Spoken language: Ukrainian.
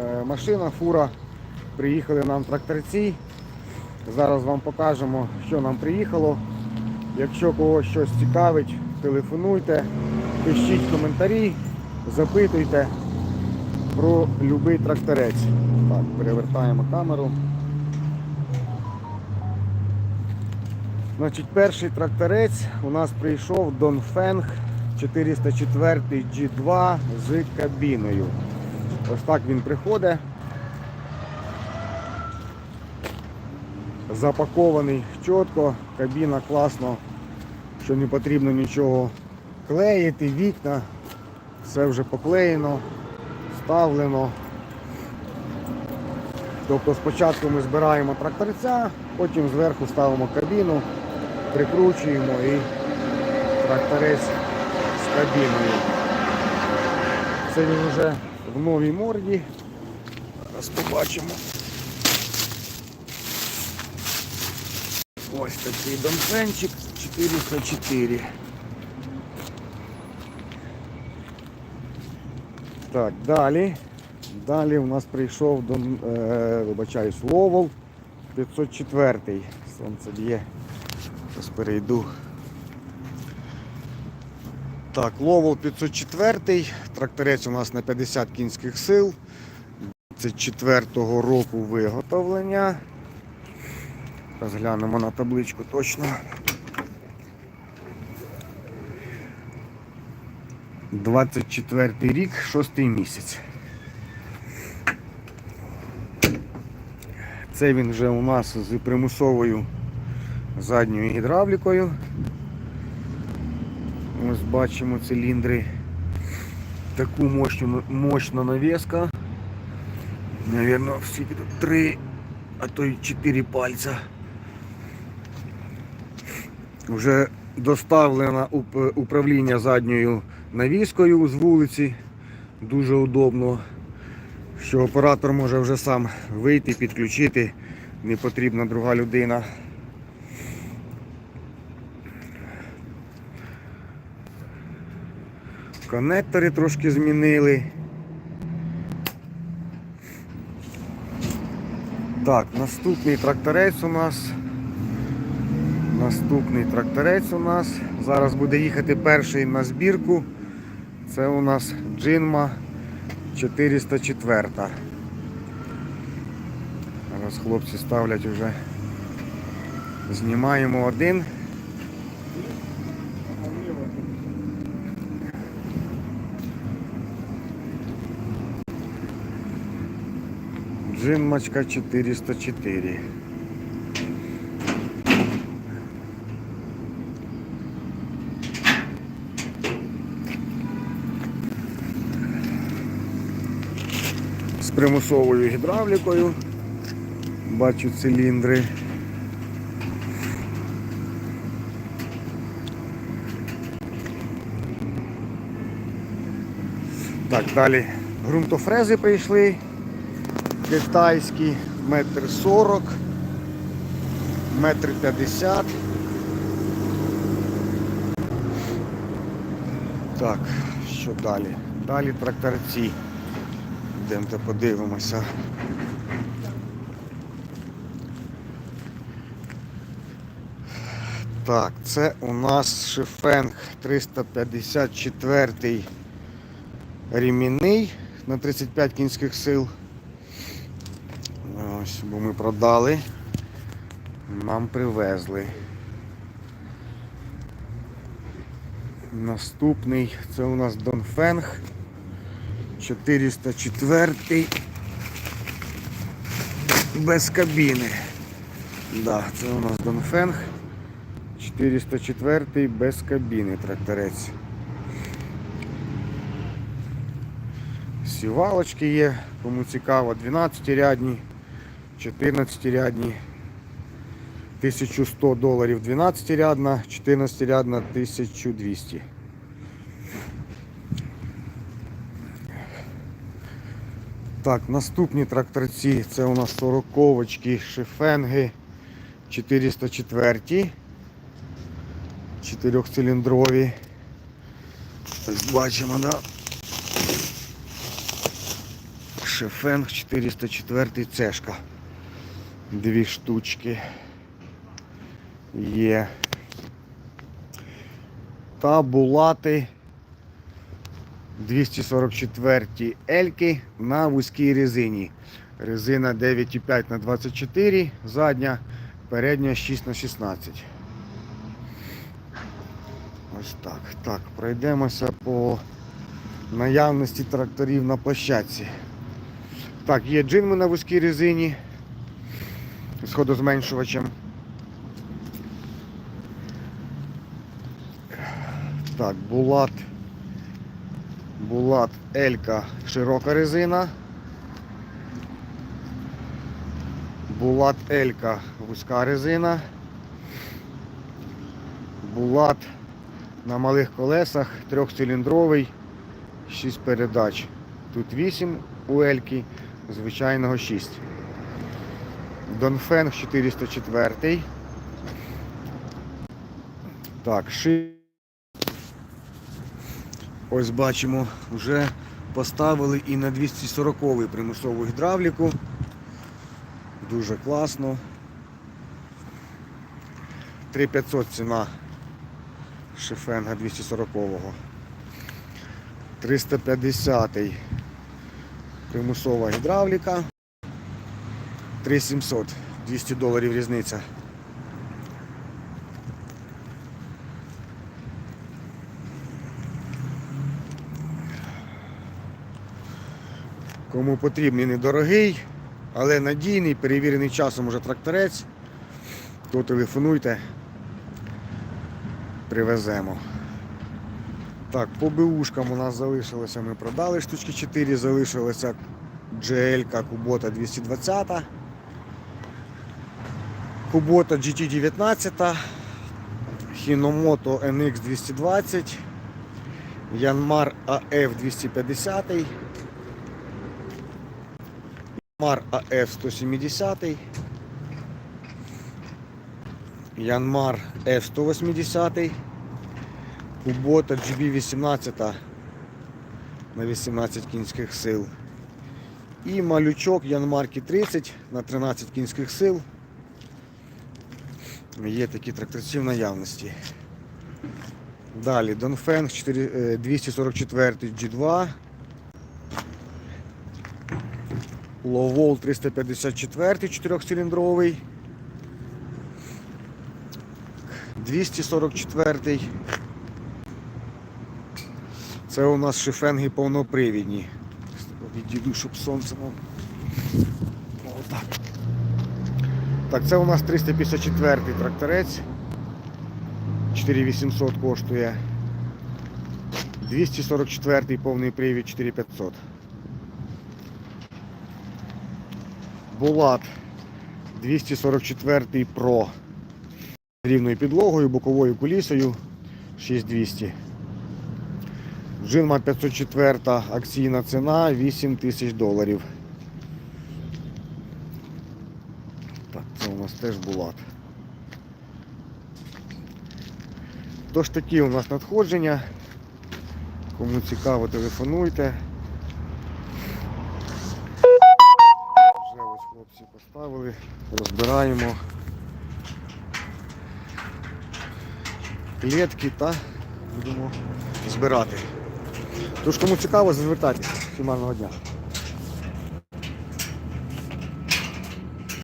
е, машина, фура. Приїхали нам тракторці. Зараз вам покажемо, що нам приїхало. Якщо когось щось цікавить, телефонуйте, пишіть коментарі, запитуйте про будь-який тракторець. Так, перевертаємо камеру. Значить, перший тракторець у нас прийшов Донфенг 404 G2 з кабіною. Ось так він приходить. Запакований чітко, кабіна класно, що не потрібно нічого клеїти, вікна, все вже поклеєно, вставлено. Тобто спочатку ми збираємо тракторця, потім зверху ставимо кабіну, прикручуємо і тракторець з кабіною. Це він вже в новій морді. Зараз побачимо. Ось такий донфенчик 404. Так, далі. Далі у нас прийшов до, е, вибачаюсь, Ловол 504. Сонце б'є. Зараз перейду. Так, Ловол 504. Тракторець у нас на 50 кінських сил. 24-го року виготовлення. Розглянемо на табличку точно. 24 рік, 6 місяць. Це він вже у нас з примусовою задньою гідравлікою. Ось бачимо циліндри. Таку мощну, мощну навіска. Навірно, всі три, а то й чотири пальця. Вже доставлено управління задньою навіскою з вулиці. Дуже удобно, що оператор може вже сам вийти, підключити, не потрібна друга людина. Конектори трошки змінили. Так, наступний тракторець у нас. Наступний тракторець у нас. Зараз буде їхати перший на збірку. Це у нас Джинма 404. Зараз хлопці ставлять вже. Знімаємо один. Джинмачка 404. З примусовою гідравлікою. Бачу циліндри. Так, далі ґрунтофрези прийшли китайські, метр сорок, метр п'ятдесят. Так, що далі? Далі тракторці. Йдемте подивимося. Так, це у нас Шифенг 354 рімінний на 35 кінських сил. Ось, бо ми продали, нам привезли. Наступний це у нас Донфенг 404 без кабіни. Да, це у нас Донфенг 404 без кабіни тракторець. Сівалочки є, кому цікаво, 12 рядні, 14 рядні, 1100 доларів 12 рядна, 14 рядна 1200. Так, наступні тракторці це у нас 40-очки, шифенги 404, 4-циліндрові. Бачимо, да? Шефенг 404 цешка. Дві штучки є. Та булати 244 ельки на вузькій резині. Резина 9,5 на 24 задня, передня 6 на 16 Ось так. Так, пройдемося по наявності тракторів на площадці. Так, є джинми на вузькій резині з ходозменшувачем. Так, Булат. Булат Елька широка резина. Булат Елька вузька резина. Булат на малих колесах трьохциліндровий, 6 передач. Тут 8 у Ельки, звичайного 6. Донфенг 404. Так, ши. Ось бачимо, вже поставили і на 240 примусову гідравліку. Дуже класно. 3500 ціна шифенга 240-го. 350-й примусова гідравліка. 3700, 200 доларів різниця. Кому потрібний недорогий, але надійний, перевірений часом уже тракторець, то телефонуйте, привеземо. Так, по БУшкам у нас залишилося, ми продали штучки 4, залишилася GL Кубота 220, Кубота GT19, Hinomoto NX 220, Yanmar AF 250, Yanmar AF 170, Yanmar F 180, Кубота GB18 на 18 кінських сил. І малючок Янмарки 30 на 13 кінських сил. Є такі тракторці в наявності. Далі Донфенг 4, е, 244 G2. Ловол 354 4-циліндровий. 244 Це у нас шифенги повнопривідні. Відійду, щоб сонце нам. Отак. Так, це у нас 354 тракторець. 4800 коштує. 244 повний привід 4500. Булат 244 Pro рівною підлогою, боковою кулісою 6200. Джинма 504 акційна ціна 8 тисяч доларів. Це у нас теж булат. Тож такі у нас надходження. Кому цікаво, телефонуйте. Вже ось хлопці поставили, розбираємо клітки та будемо збирати. Тож кому цікаво, звертайтеся. Всім дня.